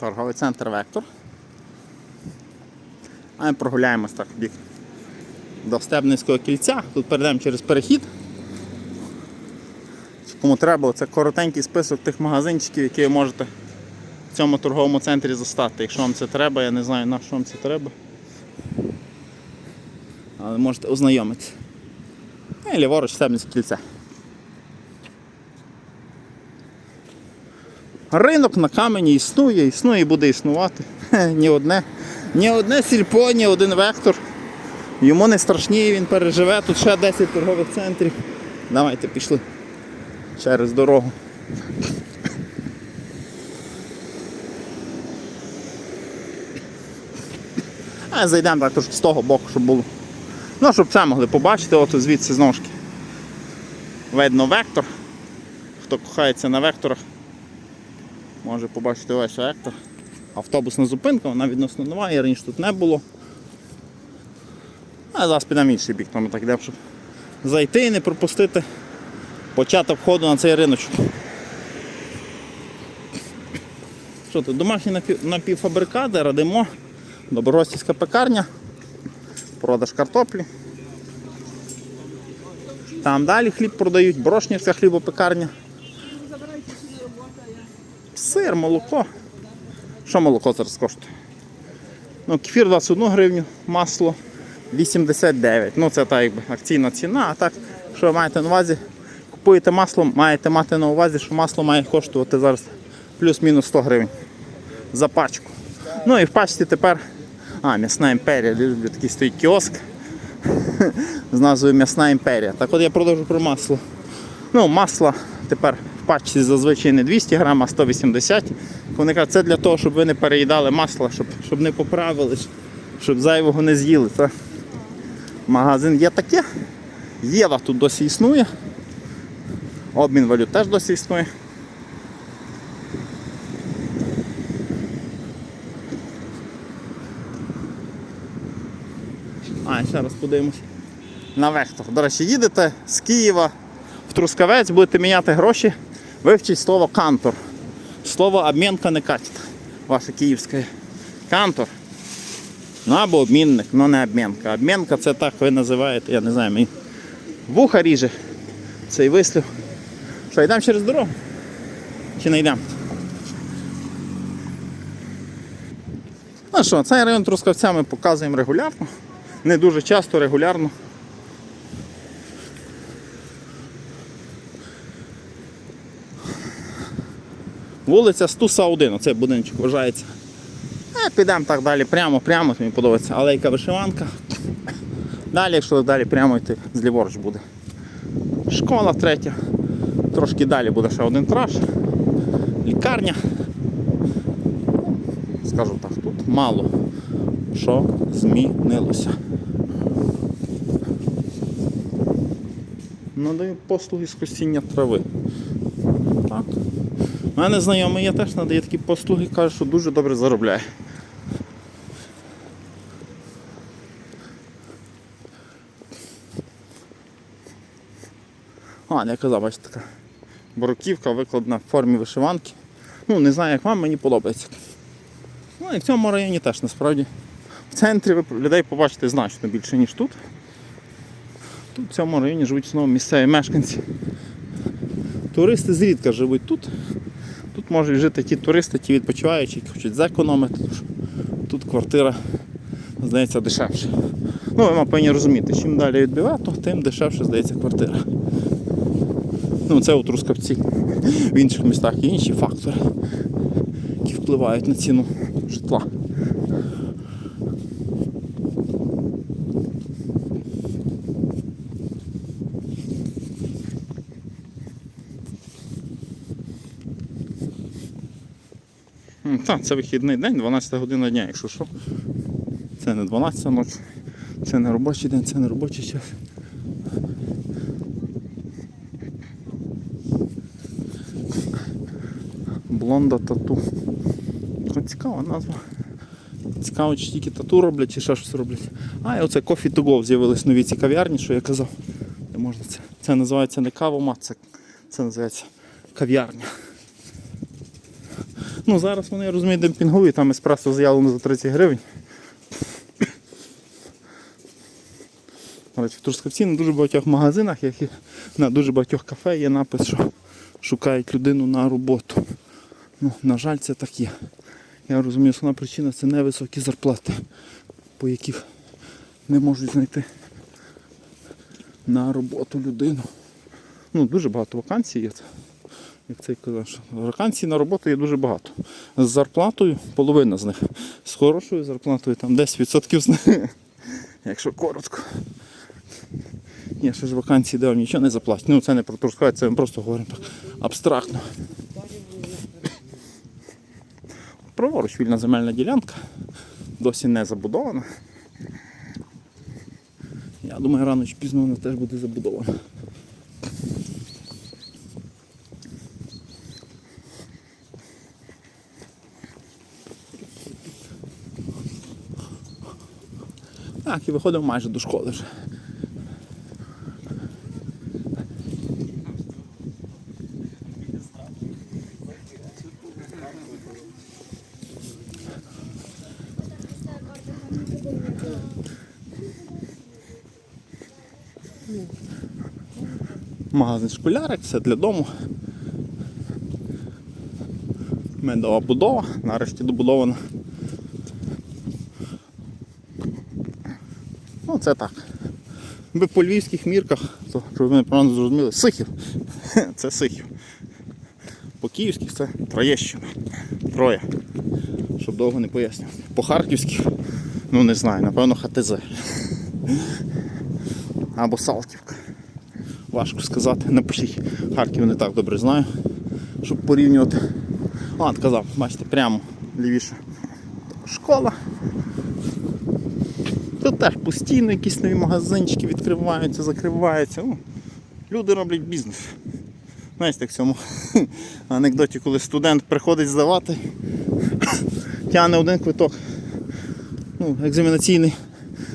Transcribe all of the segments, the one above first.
Торговий центр Вектор. А ми прогуляємось так бік до Стебницького кільця. Тут перейдемо через перехід. Кому треба, це коротенький список тих магазинчиків, які ви можете в цьому торговому центрі застати. Якщо вам це треба, я не знаю на що вам це треба. Але можете ознайомитися. І ліворуч Стебницьке кільце. Ринок на камені існує, існує і буде існувати. Ні одне, ні одне сільпо, ні один вектор. Йому не страшніє, він переживе. Тут ще 10 торгових центрів. Давайте пішли через дорогу. А зайдемо також з того боку, щоб було. Ну, щоб це могли побачити, от звідси знову ж. Видно вектор. Хто кохається на векторах, може побачити весь вектор. Автобусна зупинка, вона відносно нова, і раніше тут не було. А зараз підемо інший бік, там так йдемо, щоб зайти і не пропустити початок входу на цей риночок. Що тут? Домашні напів- напівфабрикати, радимо, доброростівська пекарня, продаж картоплі. Там далі хліб продають, брошнівська хлібопекарня. Сир, молоко. Що молоко зараз коштує? Ну, кефір 21 гривню, масло 89. Ну це так якби акційна ціна, а так, що ви маєте на увазі, купуєте масло, маєте мати на увазі, що масло має коштувати зараз плюс-мінус 100 гривень за пачку. Ну і в пачці тепер. А, м'ясна імперія, люблю такий стоїть кіоск з назвою М'ясна імперія. Так от я продовжу про масло. Ну, масло тепер в пачці зазвичай не 200 грам, а 180. Вони кажуть, це для того, щоб ви не переїдали масло, щоб, щоб не поправились, щоб зайвого не з'їли. Це магазин є таке. Єва тут досі існує. Обмін валют теж досі існує. А, ще раз подивимось. На вектор. До речі, їдете з Києва в Трускавець, будете міняти гроші, вивчіть слово кантор. Слово обмінка не катить. Ваше київське. Кантор. Ну або обмінник, ну не обмінка. Обмінка це так ви називаєте, я не знаю, мені вуха ріже цей вислів. Що, йдемо через дорогу? Чи не йдемо? Ну що, цей район Трускавця ми показуємо регулярно. Не дуже часто, регулярно. Вулиця Стуса 1, оцей будиночок вважається. А підемо так далі, прямо, прямо, мені подобається. Алейка вишиванка. Далі, якщо далі прямо йти, зліворуч буде. Школа третя. Трошки далі буде ще один траж. Лікарня. Скажу так, тут мало що змінилося. Надаю послуги з косіння трави. Мене знайомий є теж надає такі послуги, каже, що дуже добре заробляє. А, я казав, бачите, така бороківка викладена в формі вишиванки. Ну, не знаю, як вам, мені подобається. Ну і в цьому районі теж насправді. В центрі ви людей побачите значно більше, ніж тут. Тут в цьому районі живуть знову місцеві мешканці. Туристи зрідка живуть тут. Тут можуть жити ті туристи, ті відпочиваючі, які хочуть зекономити. Тут квартира, здається, дешевше. Ну, ви повинні розуміти, чим далі від Бівето, тим дешевше здається квартира. Ну, це у Трускавці. В інших містах є інші фактори, які впливають на ціну житла. Так, це вихідний день, 12 година дня, якщо що. Це не 12 ночі, це не робочий день, це не робочий час. Блонда тату. Цікава назва. Цікаво, чи тільки тату роблять, чи ще щось роблять. А, і оце Coffee to go з'явились нові ці кав'ярні, що я казав. Де можна це? Це називається не кавомат, це, це називається кав'ярня. Ну зараз вони, я розумію, демпінгові, там еспресо заявлено за 30 гривень. В Трускавці на дуже багатьох магазинах, як і на дуже багатьох кафе є напис, що шукають людину на роботу. Ну, на жаль, це так є. Я розумію, основна причина це невисокі зарплати, по яких не можуть знайти на роботу людину. Ну, дуже багато вакансій є. Як це казав, вакансій на роботу є дуже багато. З зарплатою половина з них. З хорошою зарплатою там 10% з них. Якщо коротко. Є ще ж вакансії, де нічого не заплатять. Ну це не про Трускавець, це ми просто говоримо так абстрактно. Праворуч вільна земельна ділянка, досі не забудована. Я думаю, рано чи пізно вона теж буде забудована. Так, і виходимо майже до школи вже. Магазин школярик, все для дому. Медова будова, нарешті добудована. Це так. Ви по львівських мірках, то щоб ви правильно зрозуміли, Сихів. Це Сихів. По київських це Троєщина. Троє. Щоб довго не пояснювати. По харківських, ну не знаю, напевно ХТЗ. Або Салтівка. Важко сказати, напишіть. Харків не так добре знаю, щоб порівнювати. От казав, бачите, прямо лівіше. Школа. Тут теж постійно якісь нові магазинчики відкриваються, закриваються. Ну, люди роблять бізнес. Знаєте, як в цьому анекдоті, коли студент приходить здавати, тягне один квиток, ну, екзаменаційний,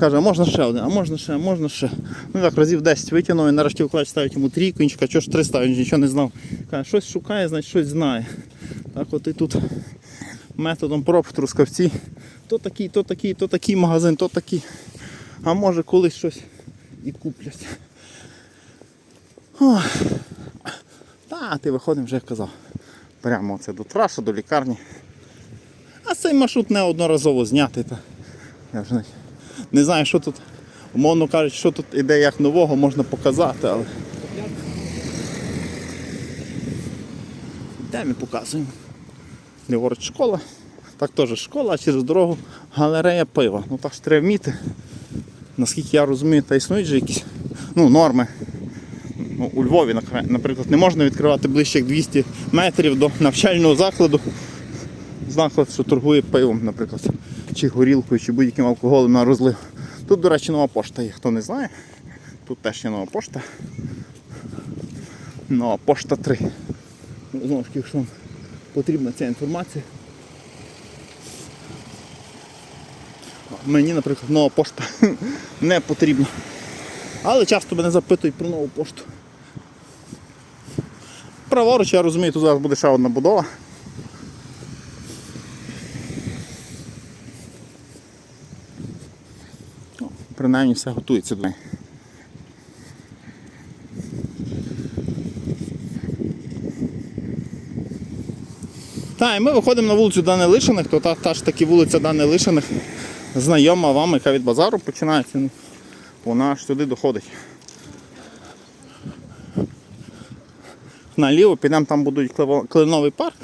каже, а можна ще один, а можна ще, а можна ще. Ну так разів 10 витягнув і нарешті викладач ставить йому трійку, іншка, що ж три ставить, він нічого не знав. Каже, щось шукає, значить щось знає. Так от і тут методом проб трускавці. То такий, то такий, то такий магазин, то такий. А може колись щось і куплять. Ох. Та, ти виходимо, вже як казав. Прямо це до траси, до лікарні. А цей маршрут неодноразово знятий. Та. Я вже не, не знаю, що тут, умовно кажучи, що тут іде як нового, можна показати, але. Де ми показуємо? Ліворуч школа. Так теж школа, а через дорогу галерея пива. Ну так ж треба вміти. Наскільки я розумію, та існують же якісь ну, норми. Ну, у Львові, наприклад, не можна відкривати ближче як 200 метрів до навчального закладу. Заклад, що торгує пивом, наприклад, чи горілкою, чи будь-яким алкоголем на розлив. Тут, до речі, нова пошта є, хто не знає. Тут теж є нова пошта. Нова пошта 3. Ну, Знову ж таки, якщо вам потрібна ця інформація. Мені, наприклад, нова пошта не потрібна. Але часто мене запитують про нову пошту. Праворуч, я розумію, тут зараз буде ще одна будова. Ну, Принаймні все готується до неї. Так, і ми виходимо на вулицю Данилишиних, то та, та ж таки вулиця Данилишиних знайома вам, яка від базару починається. Ну, вона аж сюди доходить. Наліво підемо, там будуть кленовий парк.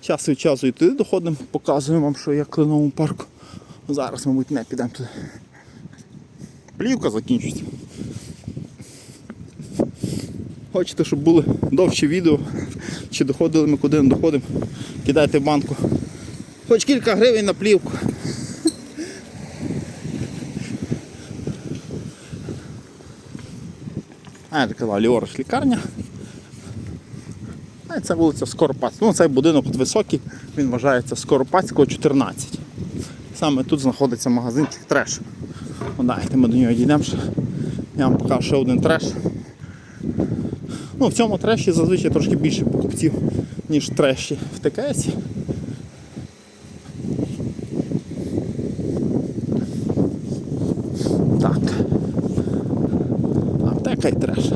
Час від часу і туди доходимо, показуємо вам, що є в кленовому парку. Зараз, мабуть, не підемо туди. Плівка закінчується. Хочете, щоб були довші відео, чи доходили ми куди не доходимо, кидайте в банку. Хоч кілька гривень на плівку. Я казав, ліворуч лікарня. А це вулиця Скоропадська. Ну, цей будинок от високий, він вважається Скоропадського 14. Саме тут знаходиться магазинчик треш. Ну, Дайте ми до нього дійдемо. ще. Я вам покажу ще один треш. Ну, в цьому треші зазвичай трошки більше покупців, ніж треші в ТКС. Треш.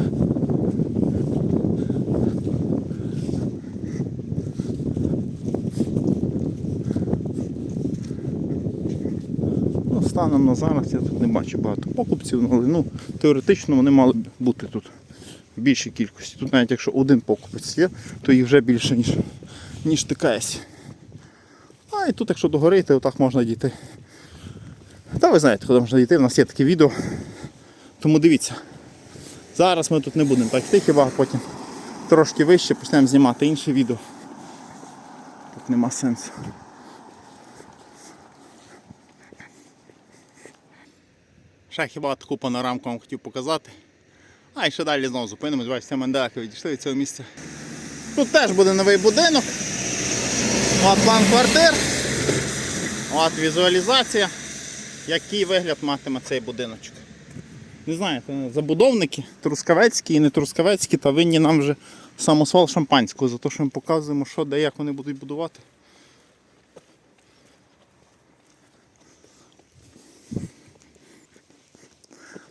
Ну, станом на зараз я тут не бачу багато покупців, але ну, теоретично вони мали б бути тут в більшій кількості. Тут навіть якщо один покупець є, то їх вже більше, ніж, ніж ТКС. А і тут, якщо догорити, отак можна дійти. Та ви знаєте, куди можна дійти, в нас є таке відео. Тому дивіться. Зараз ми тут не будемо так йти, хіба потім трошки вище почнемо знімати інше відео. Тут нема сенсу. Ще хіба таку панорамку вам хотів показати. А і ще далі знову зупинимось, бачите, мандаки відійшли від цього місця. Тут теж буде новий будинок. От план квартир. От візуалізація. Який вигляд матиме цей будиночок. Не знаю, забудовники, трускавецькі і не трускавецькі, та винні нам вже самосвал шампанського за те, що ми показуємо, що де як вони будуть будувати.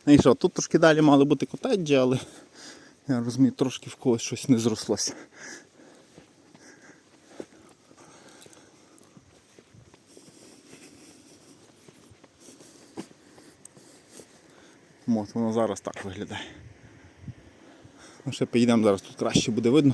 Ну і що, тут трошки далі мали бути котеджі, але я розумію, трошки в когось щось не зрослося. От воно зараз так виглядає. Ну, ще поїдемо зараз тут краще буде видно.